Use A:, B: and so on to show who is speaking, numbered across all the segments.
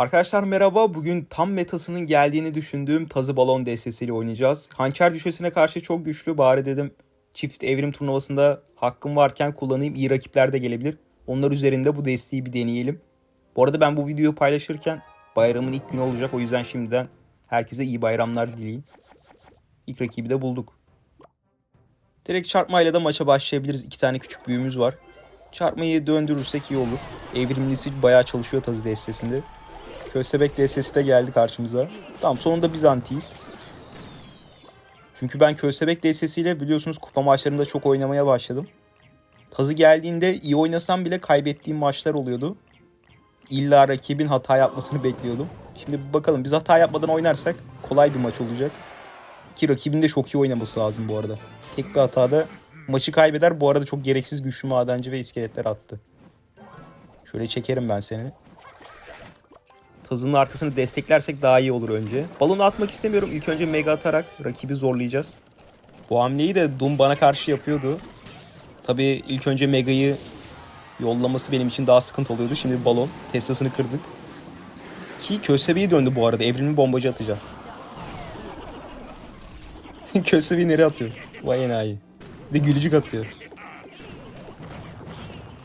A: Arkadaşlar merhaba. Bugün tam metasının geldiğini düşündüğüm tazı balon destesiyle oynayacağız. Hançer düşesine karşı çok güçlü. Bari dedim çift evrim turnuvasında hakkım varken kullanayım. İyi rakipler de gelebilir. Onlar üzerinde bu desteği bir deneyelim. Bu arada ben bu videoyu paylaşırken bayramın ilk günü olacak. O yüzden şimdiden herkese iyi bayramlar dileyim. İlk rakibi de bulduk. Direkt çarpmayla da maça başlayabiliriz. İki tane küçük büyüğümüz var. Çarpmayı döndürürsek iyi olur. Evrimlisi bayağı çalışıyor tazı destesinde. Köstebek destesi de geldi karşımıza. Tamam sonunda biz antiyiz. Çünkü ben Köstebek destesiyle biliyorsunuz kupa maçlarında çok oynamaya başladım. Tazı geldiğinde iyi oynasam bile kaybettiğim maçlar oluyordu. İlla rakibin hata yapmasını bekliyordum. Şimdi bakalım biz hata yapmadan oynarsak kolay bir maç olacak. Ki rakibin de çok iyi oynaması lazım bu arada. Tek bir hatada maçı kaybeder. Bu arada çok gereksiz güçlü madenci ve iskeletler attı. Şöyle çekerim ben seni. Tazının arkasını desteklersek daha iyi olur önce. Balonu atmak istemiyorum. İlk önce mega atarak rakibi zorlayacağız. Bu hamleyi de Doom bana karşı yapıyordu. Tabii ilk önce megayı yollaması benim için daha sıkıntı oluyordu. Şimdi balon. Tesla'sını kırdık. Ki köstebeği döndü bu arada. Evrimli bombacı atacak. köstebeği nereye atıyor? Vay enayi. Bir de gülücük atıyor.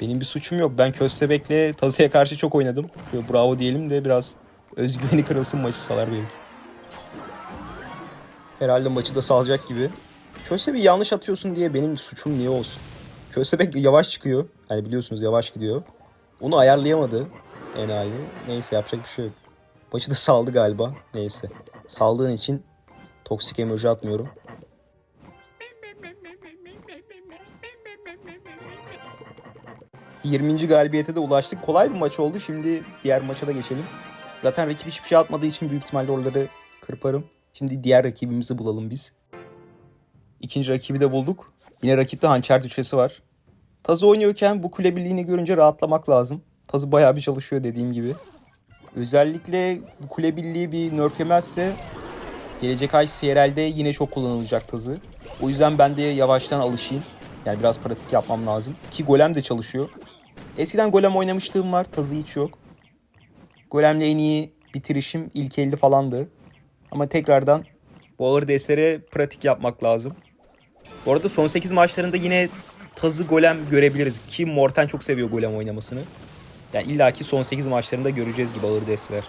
A: Benim bir suçum yok. Ben Köstebek'le Tazı'ya karşı çok oynadım. Bravo diyelim de biraz özgüveni kırılsın maçı salar benim. Herhalde maçı da salacak gibi. Köstebek yanlış atıyorsun diye benim suçum niye olsun? Köstebek yavaş çıkıyor. Yani biliyorsunuz yavaş gidiyor. Onu ayarlayamadı enayi. Neyse yapacak bir şey yok. Maçı da saldı galiba. Neyse. Saldığın için toksik emoji atmıyorum. ...20. galibiyete de ulaştık. Kolay bir maç oldu. Şimdi diğer maça da geçelim. Zaten rakip hiçbir şey atmadığı için büyük ihtimalle oraları kırparım. Şimdi diğer rakibimizi bulalım biz. İkinci rakibi de bulduk. Yine rakipte hançer düşesi var. Tazı oynuyorken bu kule birliğini görünce rahatlamak lazım. Tazı bayağı bir çalışıyor dediğim gibi. Özellikle bu kule birliği bir nerf yemezse gelecek ay CRL'de yine çok kullanılacak tazı. O yüzden ben de yavaştan alışayım. Yani biraz pratik yapmam lazım. Ki golem de çalışıyor. Eskiden golem oynamışlığım var. Tazı hiç yok. Golem'le en iyi bitirişim ilk 50 falandı. Ama tekrardan bu ağır destere pratik yapmak lazım. Bu arada son 8 maçlarında yine Tazı Golem görebiliriz. Ki Morten çok seviyor Golem oynamasını. Yani illaki son 8 maçlarında göreceğiz gibi ağır desteler.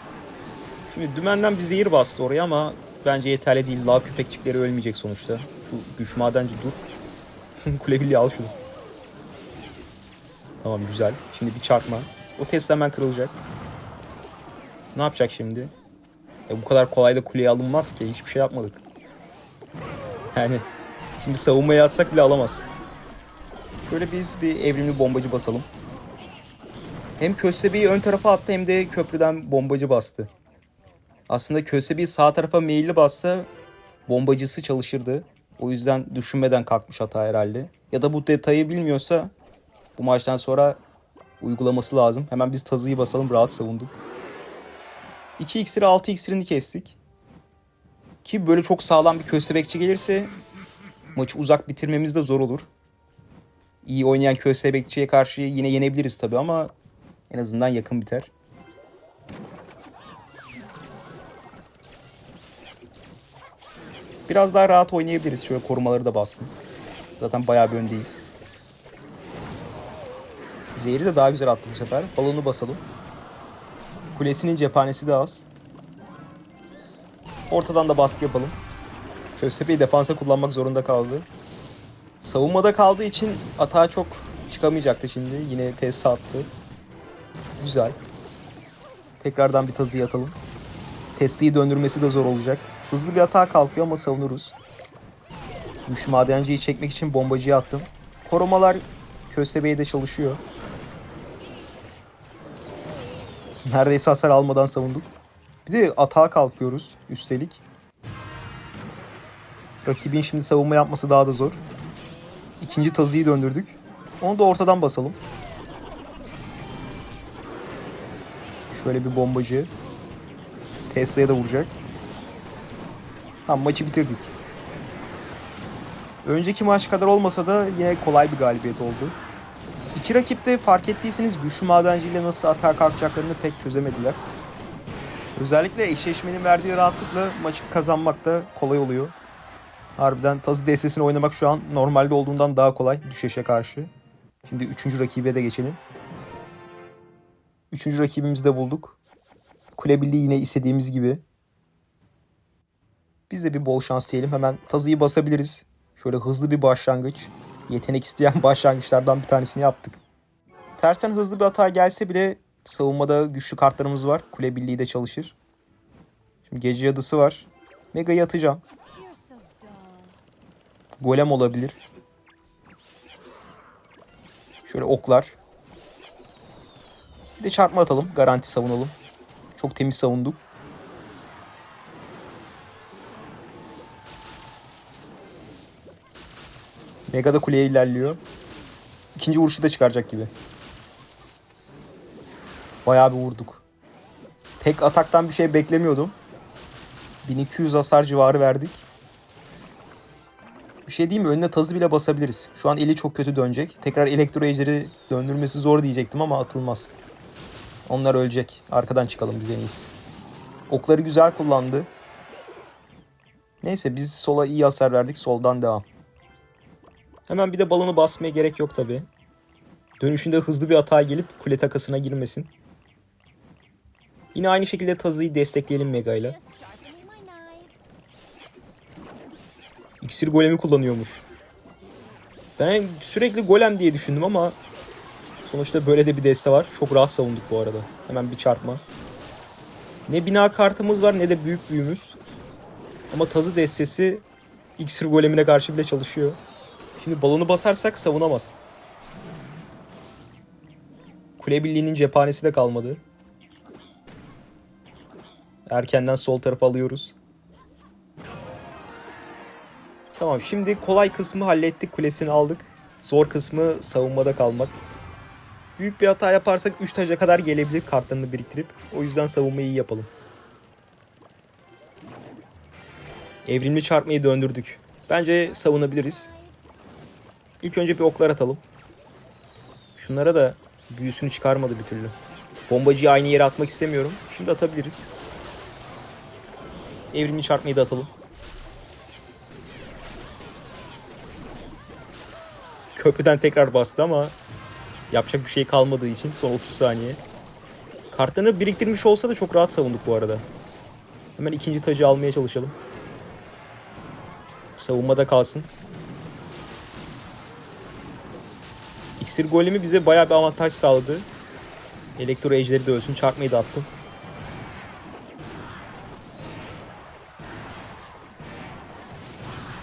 A: Şimdi dümenden bir zehir bastı oraya ama bence yeterli değil. Lav köpekçikleri ölmeyecek sonuçta. Şu güç madenci dur. Kule birliği al şunu. Tamam güzel. Şimdi bir çarpma. O test hemen kırılacak. Ne yapacak şimdi? E bu kadar kolay da kuleye alınmaz ki. Hiçbir şey yapmadık. Yani şimdi savunmaya atsak bile alamaz. Şöyle biz bir evrimli bombacı basalım. Hem köstebeği ön tarafa attı hem de köprüden bombacı bastı. Aslında köstebeği sağ tarafa meyilli bassa bombacısı çalışırdı. O yüzden düşünmeden kalkmış hata herhalde. Ya da bu detayı bilmiyorsa bu maçtan sonra uygulaması lazım. Hemen biz tazıyı basalım rahat savunduk. 2 iksiri 6 iksirini kestik. Ki böyle çok sağlam bir köstebekçi gelirse maçı uzak bitirmemiz de zor olur. İyi oynayan köstebekçiye karşı yine yenebiliriz tabi ama en azından yakın biter. Biraz daha rahat oynayabiliriz. Şöyle korumaları da bastım. Zaten bayağı bir öndeyiz. Zehri de daha güzel attı bu sefer. Balonu basalım. Kulesinin cephanesi de az. Ortadan da baskı yapalım. Köstepe'yi defansa kullanmak zorunda kaldı. Savunmada kaldığı için atağa çok çıkamayacaktı şimdi. Yine test attı. Güzel. Tekrardan bir tazıyı atalım. Testiyi döndürmesi de zor olacak. Hızlı bir atağa kalkıyor ama savunuruz. Güç madenciyi çekmek için bombacıyı attım. Korumalar köstebeğe de çalışıyor. Neredeyse hasar almadan savunduk. Bir de atağa kalkıyoruz üstelik. Rakibin şimdi savunma yapması daha da zor. İkinci tazıyı döndürdük. Onu da ortadan basalım. Şöyle bir bombacı. Tesla'ya da vuracak. Tamam maçı bitirdik. Önceki maç kadar olmasa da yine kolay bir galibiyet oldu. İki rakip de fark ettiyseniz güçlü madenciyle nasıl atağa kalkacaklarını pek çözemediler. Özellikle eşleşmenin verdiği rahatlıkla maçı kazanmak da kolay oluyor. Harbiden tazı destesini oynamak şu an normalde olduğundan daha kolay düşeşe karşı. Şimdi üçüncü rakibe de geçelim. Üçüncü rakibimizi de bulduk. Kule Birliği yine istediğimiz gibi. Biz de bir bol şans diyelim. Hemen tazıyı basabiliriz. Şöyle hızlı bir başlangıç. Yetenek isteyen başlangıçlardan bir tanesini yaptık. Tersten hızlı bir hata gelse bile savunmada güçlü kartlarımız var. Kule Birliği de çalışır. Şimdi gece yadısı var. Mega'yı atacağım. Golem olabilir. Şöyle oklar. Bir de çarpma atalım. Garanti savunalım. Çok temiz savunduk. Mega da kuleye ilerliyor. İkinci vuruşu da çıkaracak gibi. Bayağı bir vurduk. Pek ataktan bir şey beklemiyordum. 1200 hasar civarı verdik. Bir şey diyeyim mi? Önüne tazı bile basabiliriz. Şu an eli çok kötü dönecek. Tekrar elektro ejderi döndürmesi zor diyecektim ama atılmaz. Onlar ölecek. Arkadan çıkalım biz en iyisi. Okları güzel kullandı. Neyse biz sola iyi hasar verdik. Soldan devam. Hemen bir de balonu basmaya gerek yok tabi. Dönüşünde hızlı bir hata gelip kule takasına girmesin. Yine aynı şekilde tazıyı destekleyelim Mega ile. İksir golemi kullanıyormuş. Ben sürekli golem diye düşündüm ama sonuçta böyle de bir deste var. Çok rahat savunduk bu arada. Hemen bir çarpma. Ne bina kartımız var ne de büyük büyümüz. Ama tazı destesi iksir golemine karşı bile çalışıyor. Şimdi balonu basarsak savunamaz. Kule birliğinin cephanesi de kalmadı. Erkenden sol tarafa alıyoruz. Tamam şimdi kolay kısmı hallettik. Kulesini aldık. Zor kısmı savunmada kalmak. Büyük bir hata yaparsak 3 taca kadar gelebilir kartlarını biriktirip. O yüzden savunmayı iyi yapalım. Evrimli çarpmayı döndürdük. Bence savunabiliriz. İlk önce bir oklar atalım. Şunlara da büyüsünü çıkarmadı bir türlü. Bombacıyı aynı yere atmak istemiyorum. Şimdi atabiliriz. Evrimli çarpmayı da atalım. köprüden tekrar bastı ama yapacak bir şey kalmadığı için son 30 saniye. Kartlarını biriktirmiş olsa da çok rahat savunduk bu arada. Hemen ikinci tacı almaya çalışalım. Savunmada kalsın. İksir golemi bize bayağı bir avantaj sağladı. Elektro ejderi de ölsün. Çarpmayı da attım.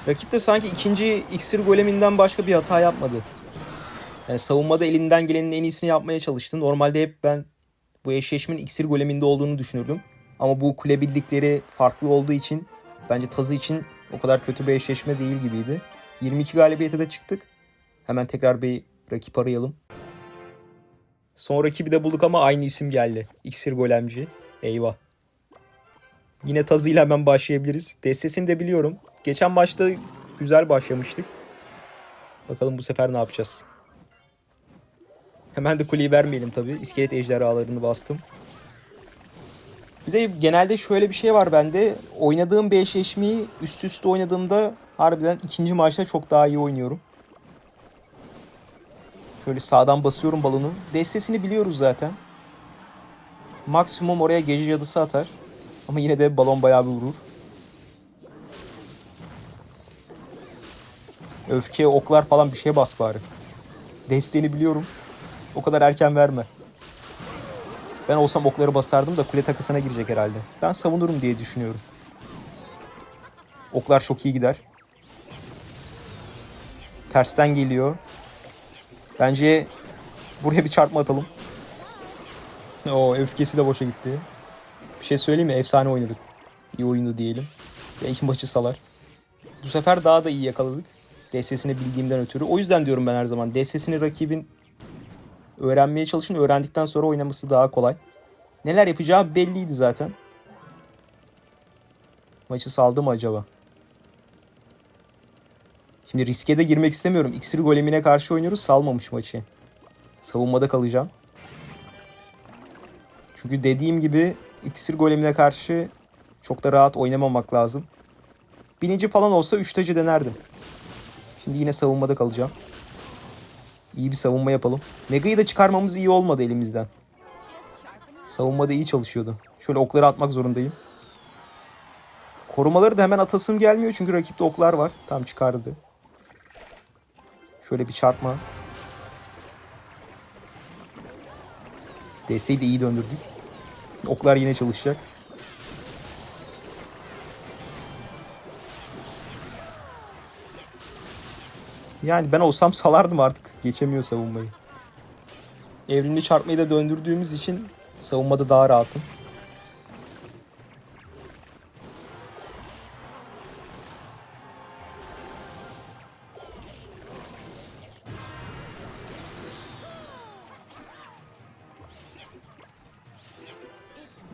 A: Rakip de sanki ikinci iksir goleminden başka bir hata yapmadı. Yani savunmada elinden gelenin en iyisini yapmaya çalıştı. Normalde hep ben bu eşleşmenin iksir goleminde olduğunu düşünürdüm. Ama bu kule bildikleri farklı olduğu için bence Tazı için o kadar kötü bir eşleşme değil gibiydi. 22 galibiyete de çıktık. Hemen tekrar bir rakip arayalım. Son rakibi de bulduk ama aynı isim geldi. İksir golemci. Eyvah. Yine Tazı ile hemen başlayabiliriz. Destesini de biliyorum. Geçen maçta güzel başlamıştık. Bakalım bu sefer ne yapacağız. Hemen de kuleyi vermeyelim tabii. İskelet ejderhalarını bastım. Bir de genelde şöyle bir şey var bende. Oynadığım bir eşleşmeyi üst üste oynadığımda harbiden ikinci maçta çok daha iyi oynuyorum. Şöyle sağdan basıyorum balonu. Destesini biliyoruz zaten. Maksimum oraya gece cadısı atar. Ama yine de balon bayağı bir vurur. Öfke, oklar falan bir şeye bas bari. Desteğini biliyorum. O kadar erken verme. Ben olsam okları basardım da kule takısına girecek herhalde. Ben savunurum diye düşünüyorum. Oklar çok iyi gider. Tersten geliyor. Bence buraya bir çarpma atalım. O öfkesi de boşa gitti. Bir şey söyleyeyim mi? Efsane oynadık. İyi oyundu diyelim. Belki maçı salar. Bu sefer daha da iyi yakaladık. DS'sini bildiğimden ötürü. O yüzden diyorum ben her zaman. DS'sini rakibin öğrenmeye çalışın. Öğrendikten sonra oynaması daha kolay. Neler yapacağı belliydi zaten. Maçı saldı mı acaba? Şimdi riske de girmek istemiyorum. İksir golemine karşı oynuyoruz. Salmamış maçı. Savunmada kalacağım. Çünkü dediğim gibi İksir golemine karşı çok da rahat oynamamak lazım. Bininci falan olsa 3 tacı denerdim. Şimdi yine savunmada kalacağım. İyi bir savunma yapalım. Mega'yı da çıkarmamız iyi olmadı elimizden. Savunmada iyi çalışıyordu. Şöyle okları atmak zorundayım. Korumaları da hemen atasım gelmiyor çünkü rakipte oklar var. Tam çıkardı. Şöyle bir çarpma. DS'yi de iyi döndürdük. Oklar yine çalışacak. Yani ben olsam salardım artık. Geçemiyor savunmayı. Evrimli çarpmayı da döndürdüğümüz için savunmada daha rahatım.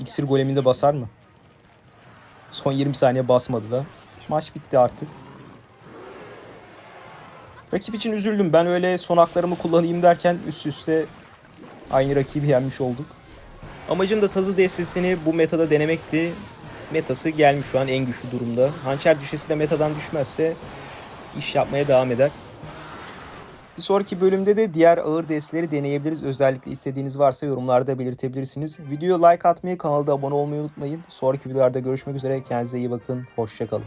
A: İksir goleminde basar mı? Son 20 saniye basmadı da. Maç bitti artık. Rakip için üzüldüm. Ben öyle son haklarımı kullanayım derken üst üste aynı rakibi yenmiş olduk. Amacım da tazı destesini bu metada denemekti. Metası gelmiş şu an en güçlü durumda. Hançer düşesi de metadan düşmezse iş yapmaya devam eder. Bir sonraki bölümde de diğer ağır desteleri deneyebiliriz. Özellikle istediğiniz varsa yorumlarda belirtebilirsiniz. Videoya like atmayı, kanalda abone olmayı unutmayın. Sonraki videolarda görüşmek üzere. Kendinize iyi bakın. Hoşçakalın.